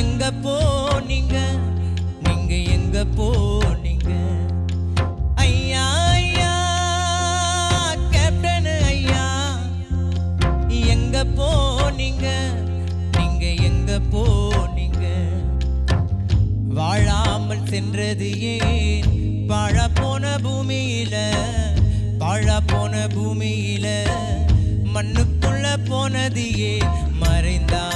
எங்க போனீங்க? நீங்க எங்க போனீங்க? ஐயா ஐயா கேப்டன் ஐயா எங்க போனீங்க? நீங்க எங்க போனீங்க? வாழாமல் சென்றது ஏன்? பாழ போன பூமியில பாழ போன பூமியில மண்ணுக்குள்ள போனது ஏன்? மறைந்தான்